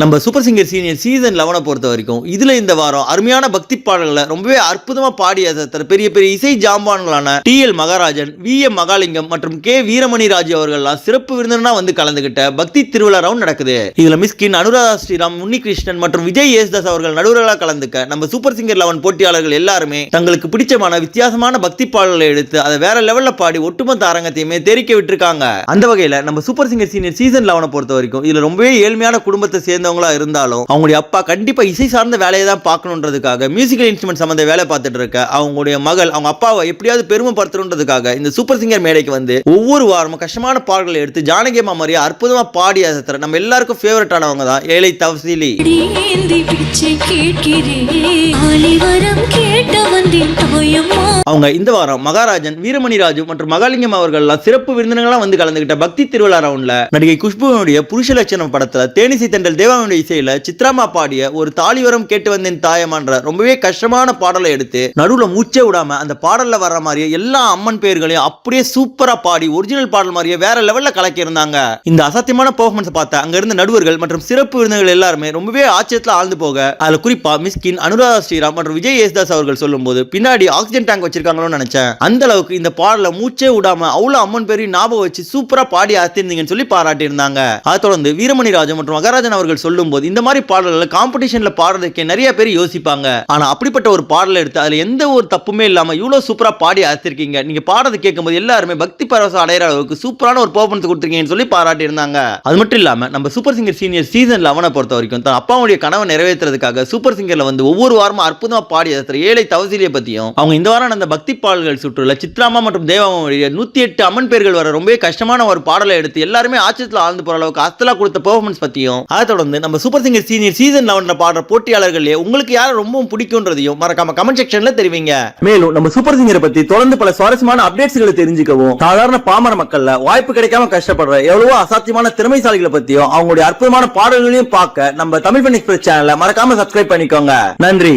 நம்ம super singer senior season லெவனை பொறுத்த வரைக்கும் இதில் இந்த வாரம் அருமையான பக்தி பாடல்களை ரொம்பவே அற்புதமாக பாடி அசத்தர் பெரிய பெரிய இசை ஜாம்பான்களான T L Maharajan V M Mahalingam மற்றும் கே வீரமணி ராஜு அவர்கள்லாம் சிறப்பு விருந்தினா வந்து கலந்துகிட்ட பக்தி திருவிழா ரவுண்ட் நடக்குது. இதில் மிஸ்கின் அனுராதா ஸ்ரீராம் முன்னிகிருஷ்ணன் மற்றும் விஜய் யேசுதாஸ் அவர்கள் நடுவர்களாக கலந்துக்க நம்ம சூப்பர் சிங்கர் லெவன் போட்டியாளர்கள் எல்லாருமே தங்களுக்கு பிடிச்சமான வித்தியாசமான பக்தி பாடல்களை எடுத்து அதை வேற லெவலில் பாடி ஒட்டுமொத்த அரங்கத்தையுமே தெரிக்க விட்டுருக்காங்க. அந்த வகையில் நம்ம சூப்பர் சிங்கர் சீனியர் சீசன் லெவனை பொறுத்த வரைக்கும் இதில் ரொம்பவே ஏழ்மையான குடும்பத்தை சேர்ந்த சேர்ந்தவங்களா இருந்தாலும் அவங்களுடைய அப்பா கண்டிப்பா இசை சார்ந்த வேலையை தான் பார்க்கணுன்றதுக்காக மியூசிக்கல் இன்ஸ்ட்ருமெண்ட் சம்பந்த வேலை பார்த்துட்டு இருக்க அவங்களுடைய மகள் அவங்க அப்பாவை எப்படியாவது பெருமைப்படுத்தணுன்றதுக்காக இந்த சூப்பர் சிங்கர் மேடைக்கு வந்து ஒவ்வொரு வாரமும் கஷ்டமான பாடல்களை எடுத்து ஜானகி அம்மா மாதிரியே அற்புதமா பாடி அசத்துற நம்ம எல்லாருக்கும் ஃபேவரட் ஆனவங்க தான் ஏழை தவசிலி. அவங்க இந்த வாரம் மகாராஜன் வீரமணி ராஜு மற்றும் மகாலிங்கம் அவர்கள்லாம் சிறப்பு விருந்தினர்களா வந்து கலந்துகிட்ட பக்தி திருவிழா ரவுண்ட்ல நடிகை குஷ்புவனுடைய புருஷ லட்சணம் படத்துல தேனிசை தென்றல் தேவாவுடைய இசையில சித்ராமா பாடிய ஒரு தாலிவரம் கேட்டு வந்தேன் தாயமான்ற ரொம்பவே கஷ்டமான பாடலை எடுத்து நடுவுல மூச்சே விடாம அந்த பாடல்ல வர்ற மாதிரியே எல்லா அம்மன் பெயர்களையும் அப்படியே சூப்பரா பாடி ஒரிஜினல் பாடல் மாதிரியே வேற லெவல்ல கலக்கி இருந்தாங்க இந்த அசத்தியமான பெர்ஃபார்மன்ஸ் பார்த்த அங்க இருந்த நடுவர்கள் மற்றும் சிறப்பு விருந்தினர்கள் எல்லாருமே ரொம்பவே ஆச்சரியத்தில் ஆழ்ந்து போக அதுல குறிப்பா மிஸ்கின் அனுராதா ஸ்ரீராம் மற்றும் விஜய் யேசுதாஸ் அவர்கள் சொல்லும்போது பின்னாடி ஆக்சிஜன் டேங்க் வச்சிருக்காங்களோன்னு நினைச்சேன். அந்த அளவுக்கு இந்த பாடல மூச்சே விடாம அவ்வளவு அம்மன் பேரையும் ஞாபகம் வச்சு சூப்பரா பாடி ஆத்திருந்தீங்கன்னு சொல்லி பாராட்டி இருந்தாங்க அதை தொடர்ந்து வீரமணி ராஜன் மற்றும் மகராஜன் அவர்கள் சொல்லும்போது இந்த மாதிரி பாடல்கள் காம்படிஷனில் பாடுறதுக்கே நிறைய பேர் யோசிப்பாங்க. ஆனால் அப்படிப்பட்ட ஒரு பாடலை எடுத்து அதில் எந்த ஒரு தப்புமே இல்லாமல் இவ்வளோ சூப்பராக பாடி ஆத்திருக்கீங்க நீங்கள் பாடுறது கேட்கும்போது எல்லாருமே பக்தி பரவசம் அடையிற அளவுக்கு சூப்பரான ஒரு பர்ஃபார்மன்ஸ் கொடுத்துருக்கீங்கன்னு சொல்லி பாராட்டி இருந்தாங்க அது மட்டும் இல்லாமல் நம்ம சூப்பர் சிங்கர் சீனியர் சீசன் லெவனை பொறுத்த வரைக்கும் தன் அப்பாவுடைய கனவை நிறைவேற்றுறதுக்காக சூப்பர் சிங்கரில் வந்து ஒவ்வொரு வாரமும் அற்புதமாக பாடி அசத்துற ஏழை தவசிலியை பற்றியும் அவங்க இந்த வாரம் அந்த பக்தி பாடல்கள் சுற்றுல சித்ராமா மற்றும் தேவாமா நூற்றி எட்டு அம்மன் பேர்கள் வர ரொம்பவே கஷ்டமான ஒரு பாடலை எடுத்து எல்லாருமே ஆச்சரியத்தில் ஆழ்ந்து போகிற அளவுக்கு அஸ்தலா கொடுத்த பெர்ஃபார்மன்ஸ் பற்றியும் அதை தொடர்ந்து நம்ம சூப்பர் சிங்கர் சீனியர் சீசன் லெவன்ல பாடுற போட்டியாளர்களே உங்களுக்கு யாரை ரொம்பவும் பிடிக்கும்ன்றதையும் மறக்காம கமெண்ட் செக்ஷன்ல தெரிவிங்க. மேலும் நம்ம சூப்பர் சிங்கரை பத்தி தொடர்ந்து பல சுவாரஸ்யமான அப்டேட்ஸ்களை தெரிஞ்சுக்கவும் சாதாரண பாமர மக்கள்ல வாய்ப்பு கிடைக்காம கஷ்டப்படுற எவ்வளவோ அசாத்தியமான திறமைசாலிகளை பத்தியும் அவங்களுடைய அற்புதமான பாடல்களையும் பார்க்க நம்ம தமிழ் பண்ணி எக்ஸ்பிரஸ் சேனலை மறக்காம சப்ஸ்கிரைப் பண்ணிக்கோங்க. நன்றி.